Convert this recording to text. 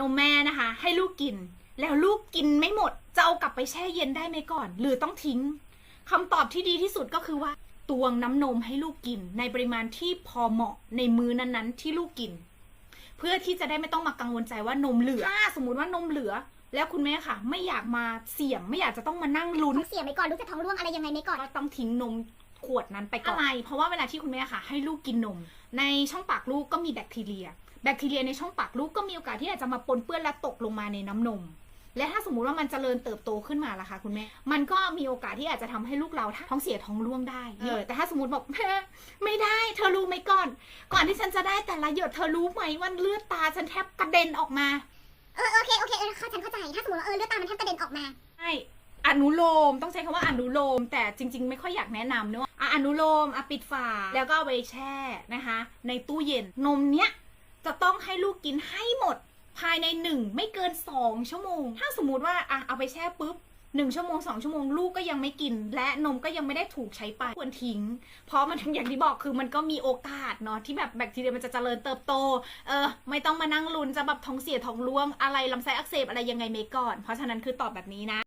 นมแม่นะคะ ให้ลูกกิน แล้วลูกกินไม่หมด จะเอากลับไปแช่เย็นได้ไหมก่อน หรือต้องทิ้งคำตอบที่ดีที่สุดก็คือว่าตวงน้ำนมให้ลูกกิน ในปริมาณที่พอเหมาะในมื้อนั้นๆ ที่ลูกกิน เพื่อที่จะได้ไม่ต้องมากังวลใจว่านมเหลือถ้าสมมติว่านมเหลือ แล้วคุณแม่ค่ะ ไม่อยากมาเสี่ยงไม่อยากจะต้องมานั่งลุ้นท้องเสียไหมก่อนลูกจะท้องร่วงอะไรยังไงไหมก่อนก็ต้องทิ้งนมขวดนั้นไปก่อนอะไร เพราะว่าเวลาที่คุณแม่ค่ะ ให้ลูกกินนม ในช่องปากลูกก็มีแบคทีเรีย แบคทีเรียในช่องปากลูกก็มีโอกาสที่อาจจะมาปนเปื้อนและตกลงมาในน้ำนม และถ้าสมมุติว่ามันจเจริญเติบโตขึ้นมาล่ะคะคุณแม่ มันก็มีโอกาสที่อาจจะทำให้ลูกเราท้องเสียท้องร่วงได้ เออ แต่ถ้าสมมติบอกแม่ไม่ได้ เธอรู้ไหมก่อน ก่อนที่ฉันจะได้แต่ละหยดเธอรู้ไหมว่าเลือดตาฉันแทบกระเด็นออกมา เออโอเคโอเคเออเข้าฉันเข้าใจ ถ้าสมมติว่าเออเลือดตามันแทบกระเด็นออกมาใช่อนุโลมต้องใช้คำว่าอนุโลม แต่จริง ๆ ไม่ค่อยอยากแนะนำเนอะอะอนุโลมอะปิดฝาแล้วก็เอาไปแช่นะคะ ในตู้เย็นนมเนี้ย จะต้องให้ลูกกินให้หมดภายในหนึ่งไม่เกินสองชั่วโมง ถ้าสมมุติว่าอะเอาไปแช่ปุ๊บหนึ่งชั่วโมงสองชั่วโมงลูกก็ยังไม่กิน และนมก็ยังไม่ได้ถูกใช้ไปควรทิ้ง เพราะมันอย่างที่บอกคือมันก็มีโอกาสเนาะที่แบบแบคทีเรียมันจะเจริญเติบโตเออไม่ต้องมานั่งลุ้นจะแบบท้องเสียท้องร่วงอะไรลำไส้อักเสบอะไรยังไงไม่ก่อน เพราะฉะนั้นคือตอบแบบนี้นะ